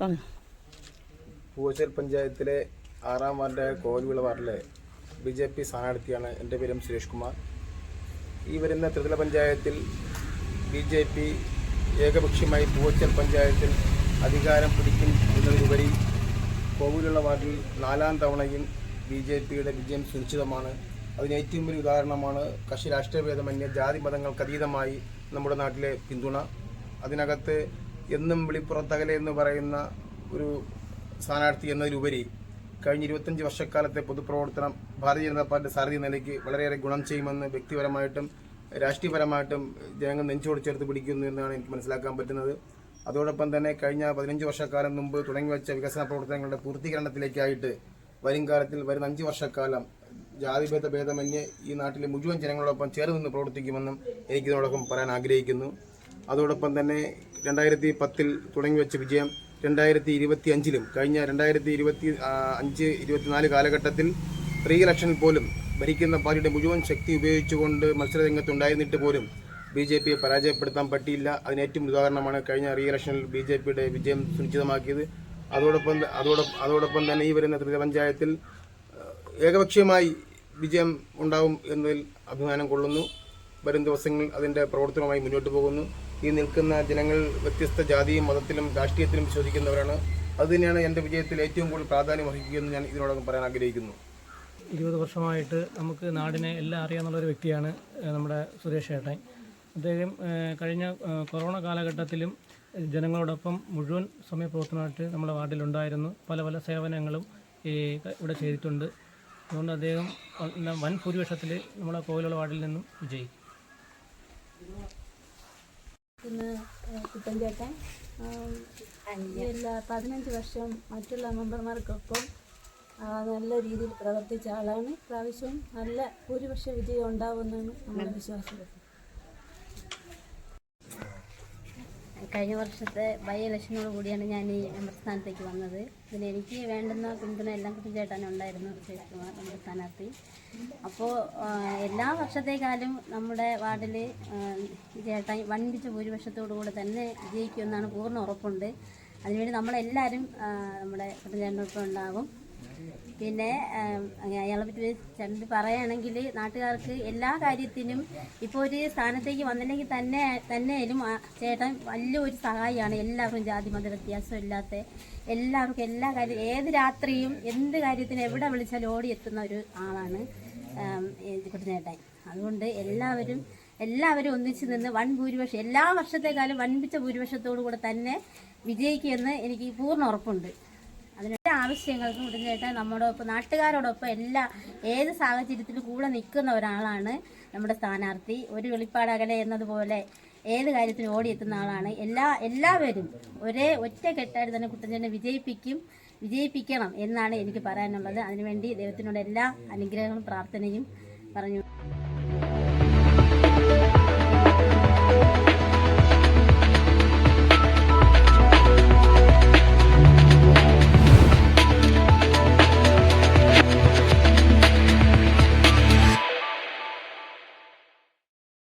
പറഞ്ഞു. പൂവച്ചൽ പഞ്ചായത്തിലെ ആറാം വാർഡായ കോൽവിള വാർഡിലെ ബി ജെ പി സ്ഥാനാർത്ഥിയാണ് എന്റെ പേരും സുരേഷ് കുമാർ. ഈ വരുന്ന ത്രിതല പഞ്ചായത്തിൽ ബി ജെ പി ഏകപക്ഷീയമായി പൂവച്ചൽ പഞ്ചായത്തിൽ അധികാരം പിടിക്കും എന്നതിലുപരി കോവിലുള്ള വാർഡിൽ നാലാം തവണയും ബി ജെ പിയുടെ വിജയം സുനിശ്ചിതമാണ്. അതിന് ഏറ്റവും വലിയ ഉദാഹരണമാണ് കക്ഷി രാഷ്ട്രീയ ഭേദമന്യ ജാതി മതങ്ങൾക്കതീതമായി നമ്മുടെ നാട്ടിലെ പിന്തുണ. അതിനകത്ത് എന്നും വിളിപ്പുറത്തകല എന്ന് പറയുന്ന ഒരു സ്ഥാനാർത്ഥി എന്നതിലുപരി കഴിഞ്ഞ ഇരുപത്തഞ്ച് വർഷക്കാലത്തെ പൊതുപ്രവർത്തനം ഭാരതീയ ജനതാ പാർട്ടി സാരഥി നിലയ്ക്ക് വളരെയേറെ ഗുണം ചെയ്യുമെന്ന് വ്യക്തിപരമായിട്ടും രാഷ്ട്രീയപരമായിട്ടും ജനങ്ങൾ നെഞ്ചോട് ചേർത്ത് പിടിക്കുന്നു എന്നാണ് എനിക്ക് മനസ്സിലാക്കാൻ പറ്റുന്നത്. അതോടൊപ്പം തന്നെ കഴിഞ്ഞ പതിനഞ്ച് വർഷക്കാലം മുമ്പ് തുടങ്ങി വെച്ച വികസന പ്രവർത്തനങ്ങളുടെ പൂർത്തീകരണത്തിലേക്കായിട്ട് വരും കാലത്തിൽ വരുന്ന അഞ്ച് വർഷക്കാലം ജാതിഭേദ ഭേദമന്യേ ഈ നാട്ടിലെ മുഴുവൻ ജനങ്ങളോടൊപ്പം ചേർന്ന് നിന്ന് പ്രവർത്തിക്കുമെന്നും എനിക്കിതിനോടൊപ്പം പറയാൻ ആഗ്രഹിക്കുന്നു. അതോടൊപ്പം തന്നെ രണ്ടായിരത്തി പത്തിൽ തുടങ്ങി വെച്ച വിജയം രണ്ടായിരത്തി ഇരുപത്തി അഞ്ചിലും കഴിഞ്ഞ രണ്ടായിരത്തി ഇരുപത്തി അഞ്ച് ഇരുപത്തിനാല് കാലഘട്ടത്തിൽ പ്രീ ഇലക്ഷനിൽ പോലും ഭരിക്കുന്ന പാർട്ടിയുടെ മുഴുവൻ ശക്തി ഉപയോഗിച്ചുകൊണ്ട് മത്സരരംഗത്തുണ്ടായിരുന്നിട്ട് പോലും ബി ജെ പിയെ പരാജയപ്പെടുത്താൻ പറ്റിയില്ല. അതിന് ഏറ്റവും ഉദാഹരണമാണ് കഴിഞ്ഞ റീ ഇലക്ഷനിൽ ബി ജെ പിയുടെ വിജയം സുനിശ്ചിതമാക്കിയത്. അതോടൊപ്പം അതോടൊപ്പം അതോടൊപ്പം തന്നെ ഈ വരുന്ന ത്രിതല പഞ്ചായത്തിൽ ഏകപക്ഷീയമായി വിജയം ഉണ്ടാവും എന്നതിൽ അഭിമാനം കൊള്ളുന്നു. വരും ദിവസങ്ങളിൽ അതിന്റെ പ്രവർത്തനവുമായി മുന്നോട്ട് പോകുന്നു. ഈ നിൽക്കുന്ന ജനങ്ങൾ വ്യത്യസ്ത ജാതിയും മതത്തിലും രാഷ്ട്രീയത്തിലും വിശ്വസിക്കുന്നവരാണ്. അതുതന്നെയാണ് എന്റെ വിജയത്തിൽ ഏറ്റവും കൂടുതൽ പ്രാധാന്യം വഹിക്കുകയെന്ന് ഞാൻ ഇതിനോടൊപ്പം പറയാൻ ആഗ്രഹിക്കുന്നു. ഇരുപത് വർഷമായിട്ട് നമുക്ക് നാടിനെ എല്ലാം അറിയാവുന്ന ഒരു വ്യക്തിയാണ് നമ്മുടെ സുരേഷ് ഏട്ടൻ. അദ്ദേഹം കഴിഞ്ഞ കൊറോണ കാലഘട്ടത്തിലും ജനങ്ങളോടൊപ്പം മുഴുവൻ സമയ പ്രവർത്തനമായിട്ട് നമ്മുടെ വാർഡിലുണ്ടായിരുന്നു. പല പല സേവനങ്ങളും ഇവിടെ ചെയ്തിട്ടുണ്ട്. അതുകൊണ്ട് അദ്ദേഹം വൻ ഭൂരിപക്ഷത്തിൽ നമ്മുടെ കോവിലുള്ള വാർഡിൽ നിന്നും വിജയിക്കും ഇന്ന് കുട്ടൻചേട്ടൻ എല്ലാ പതിനഞ്ച് വർഷം മറ്റുള്ള മെമ്പർമാർക്കൊപ്പം നല്ല രീതിയിൽ പ്രവർത്തിച്ച ആളാണ്. പ്രാവശ്യം നല്ല ഭൂരിപക്ഷ വിജയം ഉണ്ടാവുമെന്നാണ് നമ്മുടെ വിശ്വാസം. കഴിഞ്ഞ വർഷത്തെ ബൈ ഇലക്ഷനോട് കൂടിയാണ് ഞാൻ ഈ മെമ്പർ സ്ഥാനത്തേക്ക് വന്നത്. പിന്നെ എനിക്ക് വേണ്ടുന്ന പിന്തുണ എല്ലാം കുട്ടിച്ചേട്ടനുണ്ടായിരുന്നു സുരേഷ് കുമാർ നമ്മുടെ സ്ഥാനാർത്ഥി. അപ്പോൾ എല്ലാ വർഷത്തേക്കാളും നമ്മുടെ വാർഡിൽ ചേട്ടൻ വൻപിച്ച ഭൂരിപക്ഷത്തോടു കൂടെ തന്നെ വിജയിക്കുമെന്നാണ് പൂർണ ഉറപ്പുണ്ട്. അതിനുവേണ്ടി നമ്മളെല്ലാവരും നമ്മുടെ കുട്ടിച്ചേട്ടനൊപ്പം ഉണ്ടാകും. പിന്നെ അയാളെ പറ്റി ചണ്ട് പറയുകയാണെങ്കിൽ നാട്ടുകാർക്ക് എല്ലാ കാര്യത്തിനും ഇപ്പോൾ ഒരു സ്ഥാനത്തേക്ക് വന്നില്ലെങ്കിൽ തന്നെ തന്നെയാലും ചേട്ടൻ വലിയൊരു സഹായിയാണ്. എല്ലാവർക്കും ജാതി മത വ്യത്യാസം ഇല്ലാത്ത എല്ലാവർക്കും എല്ലാ കാര്യം ഏത് രാത്രിയും എന്ത് കാര്യത്തിനും എവിടെ വിളിച്ചാലും ഓടി എത്തുന്ന ഒരു ആളാണ് കുട്ടനേട്ടൻ അതുകൊണ്ട് എല്ലാവരും എല്ലാവരും ഒന്നിച്ച് നിന്ന് വൻ ഭൂരിപക്ഷം എല്ലാ വർഷത്തെക്കാളും വൻപിച്ച ഭൂരിപക്ഷത്തോടു കൂടെ തന്നെ വിജയിക്കുമെന്ന് എനിക്ക് പൂർണ ഉറപ്പുണ്ട്. ആവശ്യങ്ങൾക്കും ഉടനേട്ടൻ നമ്മോടൊപ്പം നാട്ടുകാരോടൊപ്പം എല്ലാ ഏത് സാഹചര്യത്തിലും കൂടെ നിൽക്കുന്ന ഒരാളാണ് നമ്മുടെ സ്ഥാനാർത്ഥി. ഒരു വെളിപ്പാടകലെ എന്നതുപോലെ ഏത് കാര്യത്തിനും ഓടിയെത്തുന്ന ആളാണ്. എല്ലാ എല്ലാവരും ഒരേ ഒറ്റ കെട്ടായിട്ട് തന്നെ കുട്ടഞ്ചേട്ടനെ വിജയിപ്പിക്കും വിജയിപ്പിക്കണം എന്നാണ് എനിക്ക് പറയാനുള്ളത്. അതിനുവേണ്ടി ദൈവത്തിനോട് എല്ലാ അനുഗ്രഹങ്ങളും പ്രാർത്ഥനയും പറഞ്ഞു.